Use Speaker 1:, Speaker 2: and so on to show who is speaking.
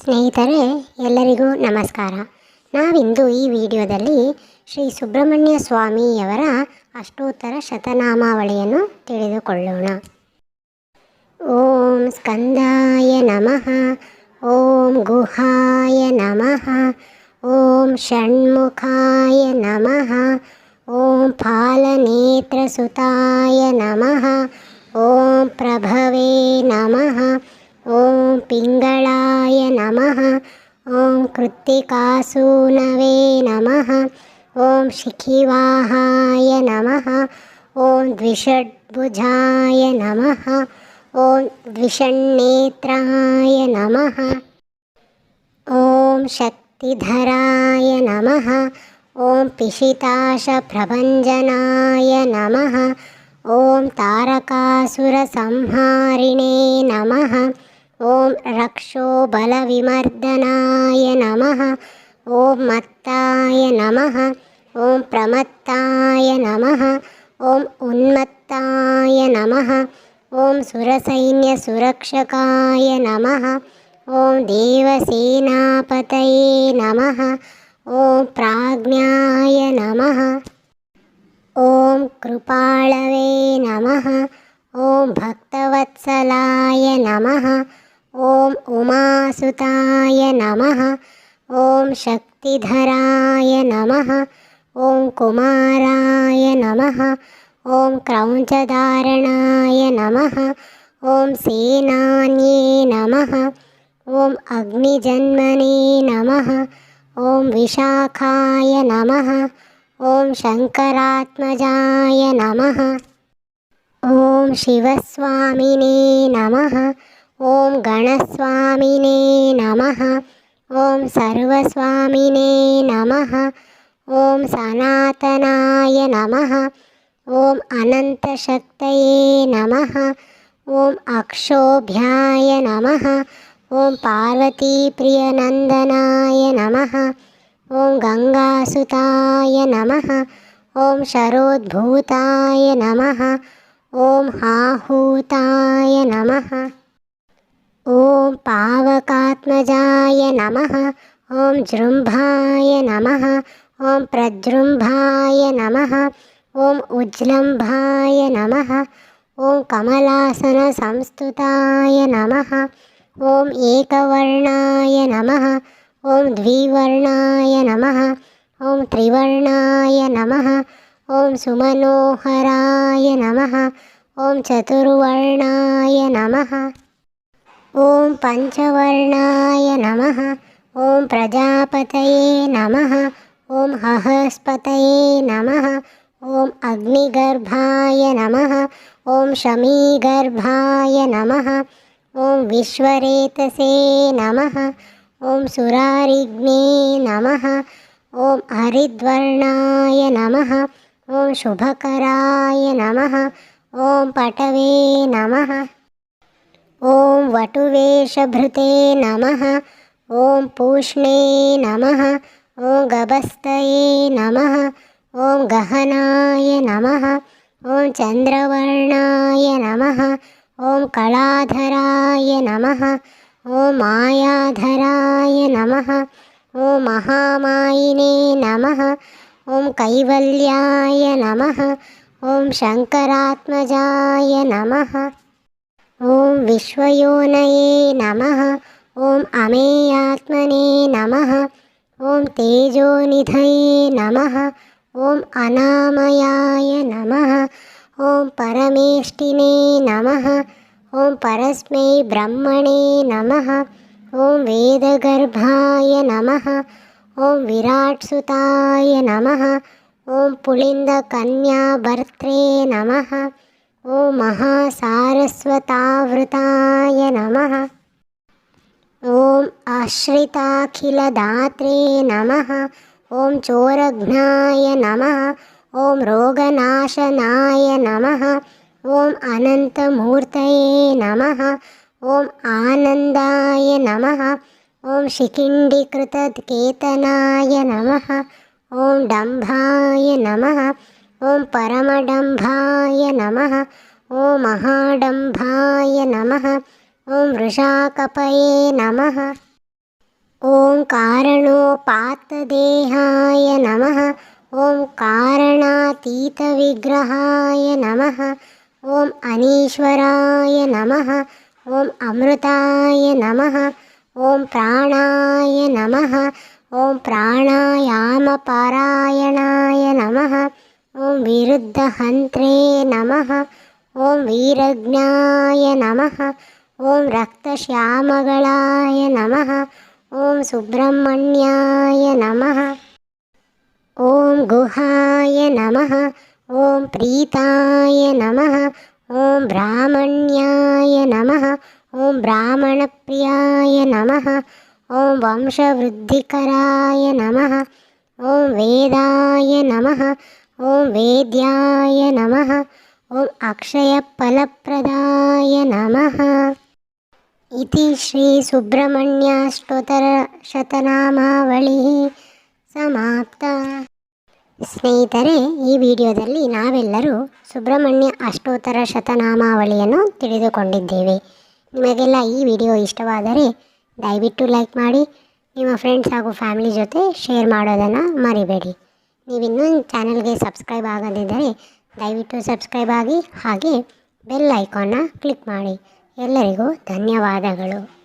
Speaker 1: ಸ್ನೇಹಿತರೆ, ಎಲ್ಲರಿಗೂ ನಮಸ್ಕಾರ. ನಾವಿಂದು ಈ ವಿಡಿಯೋದಲ್ಲಿ ಶ್ರೀ ಸುಬ್ರಹ್ಮಣ್ಯ ಸ್ವಾಮಿಯವರ ಅಷ್ಟೋತ್ತರ ಶತನಾಮಾವಳಿಯನ್ನು ತಿಳಿದುಕೊಳ್ಳೋಣ. ಓಂ ಸ್ಕಂದಾಯ ನಮಃ, ಓಂ ಗುಹಾಯ ನಮಃ, ಓಂ ಷಣ್ಮುಖಾಯ ನಮಃ, ಓಂ ಫಾಲನೇತ್ರಸುತಾಯ ನಮಃ, ಓಂ ಪ್ರಭವೇ ನಮಃ. ॐ पिङ्गळाय नमः। ॐ कृत्तिकासूनवे नमः। ॐ शिखिवाहाय नमः। ॐ द्विषड्भुजाय नमः। ॐ द्विषण्णेत्राय नमः। ॐ शक्तिधराय नमः। ॐ पिशिताशप्रभञ्जनाय नमः। ॐ तारकासुरसंहारिणे नमः। ॐ रक्षोबलविमर्दनाय नमः। ॐ मत्ताय नमः। ॐ प्रमत्ताय नमः। ॐ उन्मत्ताय नमः। ॐ सुरसैन्यसुरक्षकाय नमः। ॐ देवसेनापतये नमः। ॐ प्राज्ञाय नमः। ॐ कृपाळवे नमः। ॐ भक्तवत्सलाय नमः। ॐ उमासुताय नमः। ॐ शक्तिधराय नमः। ॐ कुमाराय नमः। ॐ क्रौञ्चधारणाय नमः। ॐ सेनान्ये नमः। ॐ अग्निजन्मने नमः। ॐ विशाखाय नमः। ॐ शङ्करात्मजाय नमः। ॐ शिवस्वामिने नमः। ॐ गणस्वामिने नमः। ॐ सर्वस्वामिने नमः। ॐ सनातनाय नमः। ॐ अनन्तशक्तये नमः। ॐ अक्षोभ्याय नमः। ॐ पार्वतीप्रियनन्दनाय नमः। ॐ गङ्गासुताय नमः। ॐ शरोद्भूताय नमः। ॐ हाहूताय नमः। ओम पावकात्मजाय नमः ओम जृंभाय नमः ओम प्रजृंभाय नमः ओम उज्जलंभाय नमः कमलासन संस्था नमः ओम एकवर्णाय नमः ओम द्विवर्णाय नमः ओम त्रिवर्णाय नमः ओम सुमनोहराय नमः ओम चतुर्वर्णाय नमः। ॐ पञ्चवर्णाय नमः। ॐ प्रजापतये नमः। ॐ हहस्पतये नमः। ॐ अग्निगर्भाय नमः। ॐ शमीगर्भाय नमः। ॐ विश्वरेतसे नमः। ॐ सुरारिग्ने नमः। ॐ हरिद्वर्णाय नमः। ॐ शुभकराय नमः। ॐ पटवे नमः। ॐ वटुवेशभृते नमः। ॐ पूष्णे नमः। ॐ गभस्तये नमः। ॐ गहनाय नमः। ॐ चन्द्रवर्णाय नमः। ॐ कलाधराय नमः। ॐ मायाधराय नमः। ॐ महामायिने नमः। ॐ कैवल्याय नमः। ॐ शङ्करात्मजाय नमः। ॐ विश्वयोनये नमः। ॐ अमेयात्मने नमः। ॐ तेजोनिधये नमः। ॐ अनामयाय नमः। ॐ परमेष्टिने नमः। ॐ परस्मै ब्रह्मणे नमः। ॐ वेदगर्भाय नमः। ॐ विराट्सुताय नमः। ॐ पुलिन्दकन्याभर्त्रे नमः। ॐ महासारस्वतावृताय नमः। ॐ आश्रिताखिलदात्रे नमः। ॐ चोरघ्नाय नमः। ॐ रोगनाशनाय नमः। ॐ अनन्तमूर्तये नमः। ॐ आनन्दाय नमः। ॐ शिखिण्डीकृतकेतनाय नमः। ॐ डम्भाय नमः। ॐ परमडम्भाय नमः। ॐ महाडम्भाय नमः। ॐ वृषाकपये नमः। ॐ कारणोपात्तदेहाय नमः। ॐ कारणातीतविग्रहाय नमः। ॐ अनीश्वराय नमः। ॐ अमृताय नमः। ॐ प्राणाय नमः। ॐ प्राणायामपारायणाय नमः। ॐ विरुद्धहन्त्रे नमः। ॐ वीरज्ञाय नमः। ॐ रक्तश्यामगलाय नमः। ॐ सुब्रह्मण्याय नमः। ॐ गुहाय नमः। ॐ प्रीताय नमः। ॐ ब्राह्मण्याय नमः। ॐ ब्राह्मणप्रियाय नमः। ॐ वंशवृद्धिकराय नमः। ॐ वेदाय नमः ಓಂ ವೇದ್ಯಾಯ ನಮಃ. ಓಂ ಅಕ್ಷಯ ಫಲಪ್ರದಾಯ ನಮಃ. ಇತಿ ಶ್ರೀ ಸುಬ್ರಹ್ಮಣ್ಯ ಸ್ತೋತ್ರ ಶತನಾಮಾವಳಿ ಸಮಾಪ್ತ. ಸ್ನೇಹಿತರೆ, ಈ ವಿಡಿಯೋದಲ್ಲಿ ನಾವೆಲ್ಲರೂ ಸುಬ್ರಹ್ಮಣ್ಯ ಅಷ್ಟೋತ್ತರ ಶತನಾಮಾವಳಿಯನ್ನು ತಿಳಿದುಕೊಂಡಿದ್ದೇವೆ. ನಿಮಗೆಲ್ಲ ಈ ವಿಡಿಯೋ ಇಷ್ಟವಾದರೆ ದಯವಿಟ್ಟು ಲೈಕ್ ಮಾಡಿ, ನಿಮ್ಮ ಫ್ರೆಂಡ್ಸ್ ಹಾಗೂ ಫ್ಯಾಮಿಲಿ ಜೊತೆ ಶೇರ್ ಮಾಡೋದನ್ನು ಮರಿಬೇಡಿ. ನೀವಿನ್ನೂ ಚಾನಲ್ಗೆ ಸಬ್ಸ್ಕ್ರೈಬ್ ಆಗದಿದ್ದರೆ ದಯವಿಟ್ಟು ಸಬ್ಸ್ಕ್ರೈಬ್ ಆಗಿ ಹಾಗೆ ಬೆಲ್ ಐಕಾನ್ನ ಕ್ಲಿಕ್ ಮಾಡಿ. ಎಲ್ಲರಿಗೂ ಧನ್ಯವಾದಗಳು.